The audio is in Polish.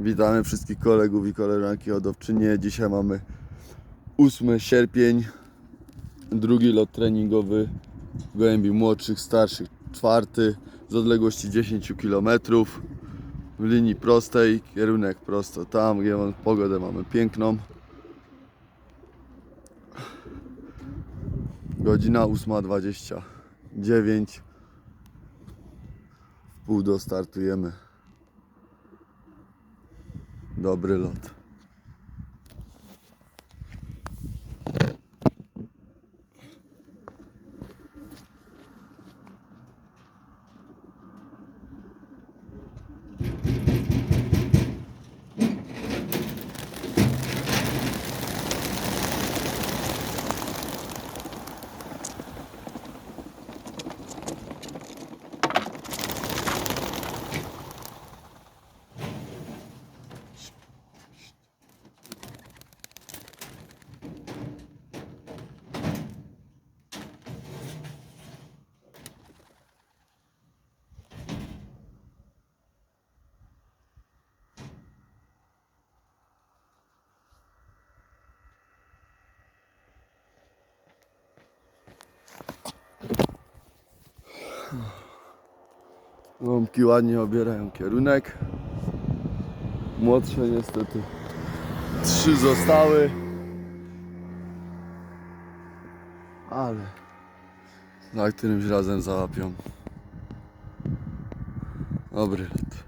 Witamy wszystkich kolegów i koleżanki hodowczynie. Dzisiaj mamy 8 sierpień, drugi lot treningowy gołębi młodszych, starszych, czwarty z odległości 10 km w linii prostej, kierunek prosto tam, gdzie pogodę mamy piękną. Godzina 8.29 w pół do startujemy. Dobry lot. Łąbki ładnie obierają kierunek. Młodsze niestety. Trzy zostały. Ale za którymś razem załapią. Dobry lot.